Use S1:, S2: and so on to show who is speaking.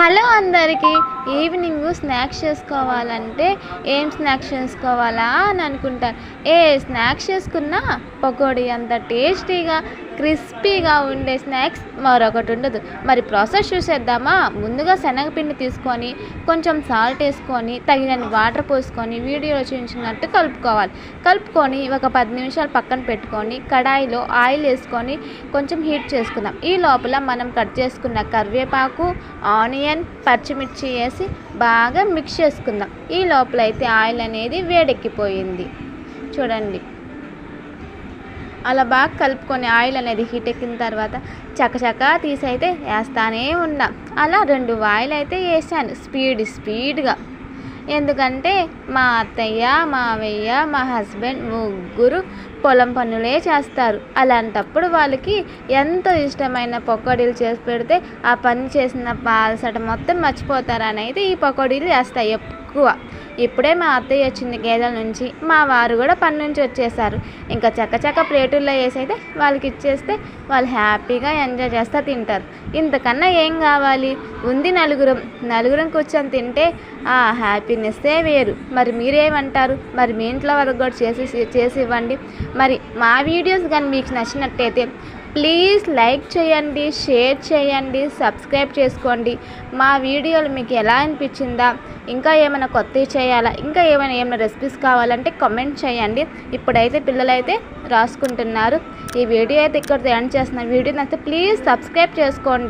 S1: Hello అందరికీ evening snacks చేసుకోవాలంటే ఏం స్నాక్స్ చేసుకోవాలా అని అనుకుంటారు. ఏ స్నాక్స్ చేసుకున్నా పకోడీ అంత టేస్టీగా క్రిస్పీగా ఉండే స్నాక్స్ మరొకటి ఉండదు. మరి ప్రాసెస్ చూసేద్దామా? ముందుగా శనగపిండి తీసుకొని కొంచెం సాల్ట్ వేసుకొని తగినన్ని వాటర్ పోసుకొని వీడియోలో చూపించినట్టు కలుపుకోవాలి. కలుపుకొని ఒక పది నిమిషాలు పక్కన పెట్టుకొని కడాయిలో ఆయిల్ వేసుకొని కొంచెం హీట్ చేసుకుందాం. ఈ లోపల మనం కట్ చేసుకున్న కరివేపాకు ఆనియన్ పచ్చిమిర్చి వేసి బాగా మిక్స్ చేసుకుందాం. ఈ లోపల అయితే ఆయిల్ అనేది వేడెక్కిపోయింది. చూడండి. అలా బాగా కలుపుకొని ఆయిల్ అనేది హీట్ ఎక్కిన తర్వాత చకచకా తీసి అయితే వేస్తానే ఉన్నా. అలా రెండు వాయిల్ అయితే వేసాను స్పీడ్ స్పీడ్గా. ఎందుకంటే మా అత్తయ్య మావయ్య మా హస్బెండ్ ముగ్గురు పొలం పనులే చేస్తారు. అలాంటప్పుడు వాళ్ళకి ఎంతో ఇష్టమైన పకోడీలు చేసి పెడితే ఆ పని చేసిన పాలసట మొత్తం మర్చిపోతారని అయితే ఈ పకోడీలు వేస్తాయి ఎక్కువ. ఇప్పుడే మా అత్తయ్య వచ్చింది గేదెల నుంచి. మా వారు కూడా పని నుంచి వచ్చేసారు. ఇంకా చక్కచక్క ప్లేటుల్లో వేసి అయితే వాళ్ళకి ఇచ్చేస్తే వాళ్ళు హ్యాపీగా ఎంజాయ్ చేస్తూ తింటారు. ఇంతకన్నా ఏం కావాలి? ఉంది నలుగురం. నలుగురం కూర్చొని తింటే ఆ హ్యాపీనెస్సే వేరు. మరి మీరేమంటారు? మరి మీ ఇంట్లో వరకు కూడా చేసి చేసి ఇవ్వండి. మరి మా వీడియోస్ కానీ మీకు నచ్చినట్టయితే ప్లీజ్ లైక్ చేయండి షేర్ చేయండి సబ్స్క్రైబ్ చేసుకోండి. మా వీడియోలు మీకు ఎలా అనిపించిందా? ఇంకా ఏమైనా కొత్తవి చేయాలా? ఇంకా ఏమైనా ఏమైనా రెసిపీస్ కావాలంటే కామెంట్ చేయండి. ఇప్పుడైతే పిల్లలైతే రాసుకుంటున్నారు. ఈ వీడియో అయితే ఇక్కడ ఎండ్ చేస్తున్నారు వీడియో నచ్చితే ప్లీజ్ సబ్స్క్రైబ్ చేసుకోండి.